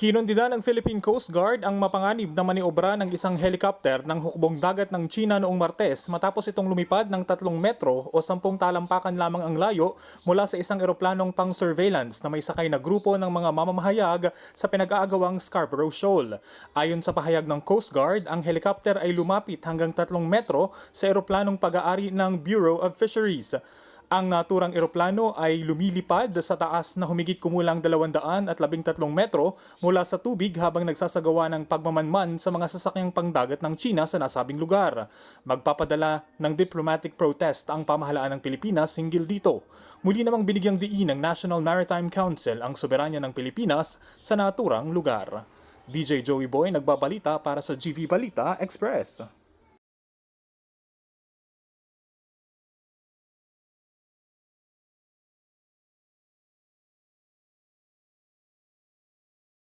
Kinundida ng Philippine Coast Guard ang mapanganib na maniobra ng isang helicopter ng hukbong dagat ng China noong Martes matapos itong lumipad ng 3 metro o 10 talampakan lamang ang layo mula sa isang eroplanong pang-surveillance na may sakay na grupo ng mga mamamahayag sa pinag-aagawang Scarborough Shoal. Ayon sa pahayag ng Coast Guard, ang helicopter ay lumapit hanggang 3 metro sa eroplanong pag-aari ng Bureau of Fisheries. Ang naturang eroplano ay lumilipad sa taas na humigit kumulang 213 metro mula sa tubig habang nagsasagawa ng pagmamanman sa mga sasakyang pangdagat ng China sa nasabing lugar. Magpapadala ng diplomatic protest ang pamahalaan ng Pilipinas hinggil dito. Muli namang binigyang diin ng National Maritime Council ang soberanya ng Pilipinas sa naturang lugar. DJ Joey Boy nagbabalita para sa GV Balita Express.